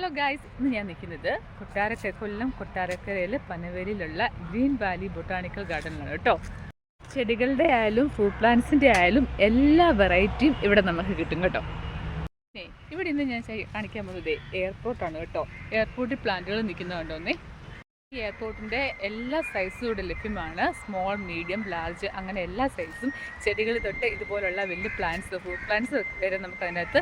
Hello guys ഇന്ന് ഞാൻ നിൽക്കുന്നത് കൊട്ടാരക്കര കൊല്ലം കൊട്ടാരക്കരയിൽ പനവേലിയിലുള്ള ഗ്രീൻ വാലി ബൊട്ടാണിക്കൽ ഗാർഡനിലാണ് കേട്ടോ. ചെടികളുടെ ആയാലും ഫ്രൂട്ട് പ്ലാന്റ്സിന്റെ ആയാലും എല്ലാ വെറൈറ്റിയും ഇവിടെ നമുക്ക് കിട്ടും കേട്ടോ. ഇവിടെ ഇന്ന് ഞാൻ കാണിക്കാൻ പോകുന്നത് എയർപോർട്ടാണ് കേട്ടോ. എയർപോർട്ടിൽ പ്ലാന്റുകൾ നിൽക്കുന്നത് കണ്ടോന്നേ ഈ എയർപോർട്ടിന്റെ എല്ലാ സൈസും ഇവിടെ ലഭ്യമാണ്. സ്മോൾ മീഡിയം ലാർജ് അങ്ങനെ എല്ലാ സൈസും ചെടികൾ തൊട്ട് ഇതുപോലുള്ള വലിയ പ്ലാന്റ്സ് ഫ്രൂട്ട് പ്ലാന്റ്സ് വരെ നമുക്ക് അതിനകത്ത്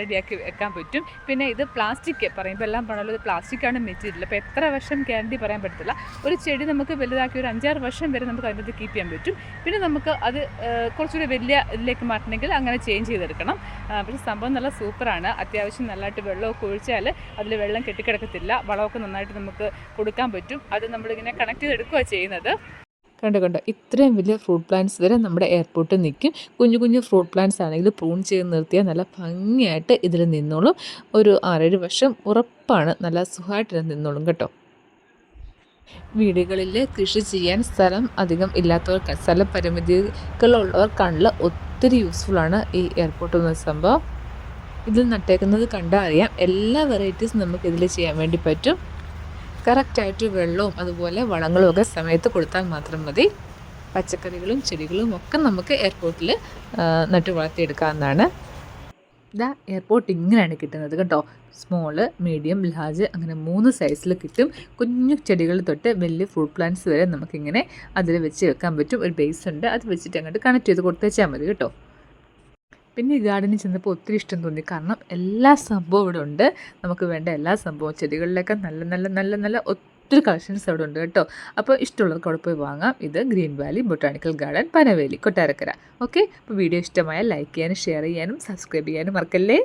റെഡിയാക്കി വെക്കാൻ പറ്റും. പിന്നെ ഇത് പ്ലാസ്റ്റിക് പറയുമ്പോൾ എല്ലാം പറഞ്ഞാലും ഇത് പ്ലാസ്റ്റിക്കാണ് മെറ്റീരിയൽ. അപ്പോൾ എത്ര വർഷം ഗ്യാരണ്ടി പറയാൻ പറ്റത്തില്ല. ഒരു ചെടി നമുക്ക് വലുതാക്കി ഒരു അഞ്ചാറ് വർഷം വരെ നമുക്ക് അതിനകത്ത് കീപ്പ് ചെയ്യാൻ പറ്റും. പിന്നെ നമുക്ക് അത് കുറച്ചുകൂടി വലിയ ഇതിലേക്ക് മാറ്റണമെങ്കിൽ അങ്ങനെ ചേഞ്ച് ചെയ്തെടുക്കണം. പക്ഷേ സംഭവം നല്ല സൂപ്പറാണ്. അത്യാവശ്യം നല്ലതായിട്ട് വെള്ളമൊക്കെ ഒഴിച്ചാൽ അതിൽ വെള്ളം കെട്ടിക്കിടക്കത്തില്ല. വളമൊക്കെ നന്നായിട്ട് നമുക്ക് കൊടുക്കാൻ പറ്റും. അത് നമ്മളിങ്ങനെ കണക്ട് ചെയ്തെടുക്കുകയാണ് ചെയ്യുന്നത്. കണ്ടു കണ്ടോ? ഇത്രയും വലിയ ഫ്രൂട്ട് പ്ലാന്റ്സ് വരെ നമ്മുടെ എയർപോർട്ടിൽ നിൽക്കും. കുഞ്ഞു കുഞ്ഞു ഫ്രൂട്ട് പ്ലാന്റ്സ് ആണെങ്കിൽ പ്രൂൺ ചെയ്ത് നിർത്തിയാൽ നല്ല ഭംഗിയായിട്ട് ഇതിൽ നിന്നോളും. ഒരു ആറേഴ് വർഷം ഉറപ്പാണ് നല്ല സുഖമായിട്ട് നിന്നോളും കേട്ടോ. വീടുകളിൽ കൃഷി ചെയ്യാൻ സ്ഥലം അധികം ഇല്ലാത്തവർക്ക് സ്ഥല പരിമിതികളുള്ളവർക്കാണുള്ള ഒത്തിരി യൂസ്ഫുള്ളാണ് ഈ എയർപോർട്ട് എന്ന സംഭവം. ഇതിൽ നട്ടേക്കുന്നത് കണ്ടാൽ അറിയാം. എല്ലാ വെറൈറ്റീസും നമുക്ക് ഇതിൽ ചെയ്യാൻ വേണ്ടി പറ്റും. കറക്റ്റായിട്ട് വെള്ളവും അതുപോലെ വളങ്ങളും ഒക്കെ സമയത്ത് കൊടുത്താൽ മാത്രം മതി. പച്ചക്കറികളും ചെടികളും ഒക്കെ നമുക്ക് എയർപോർട്ടിൽ നട്ടു വളർത്തിയെടുക്കാവുന്നതാണ്. ഇതാ എയർപോർട്ട് ഇങ്ങനെയാണ് കിട്ടുന്നത് കേട്ടോ. സ്മോൾ മീഡിയം ലാർജ് അങ്ങനെ മൂന്ന് സൈസിൽ കിട്ടും. കുഞ്ഞു ചെടികൾ തൊട്ട് വലിയ ഫ്രൂട്ട് പ്ലാന്റ്സ് വരെ നമുക്കിങ്ങനെ അതിൽ വെച്ച് വെക്കാൻ പറ്റും. ഒരു ബേസ് ഉണ്ട്. അത് വെച്ചിട്ട് അങ്ങോട്ട് കണക്ട് ചെയ്ത് കൊടുത്തേച്ചാൽ മതി കേട്ടോ. പിന്നെ ഈ ഗാർഡനിൽ ചെന്നപ്പോൾ ഒത്തിരി ഇഷ്ടം തോന്നി. കാരണം എല്ലാ സംഭവം ഇവിടെ ഉണ്ട്. നമുക്ക് വേണ്ട എല്ലാ സംഭവവും ചെടികളിലൊക്കെ നല്ല നല്ല നല്ല നല്ല ഒത്തിരി കളക്ഷൻസ് അവിടെ ഉണ്ട് കേട്ടോ. അപ്പോൾ ഇഷ്ടമുള്ളവർക്ക് അവിടെ പോയി വാങ്ങാം. ഇത് green valley botanical garden Panaveli Kottarakkara. Okay? അപ്പോൾ വീഡിയോ ഇഷ്ടമായാൽ ലൈക്ക് ചെയ്യാനും ഷെയർ ചെയ്യാനും സബ്സ്ക്രൈബ് ചെയ്യാനും മറക്കല്ലേ?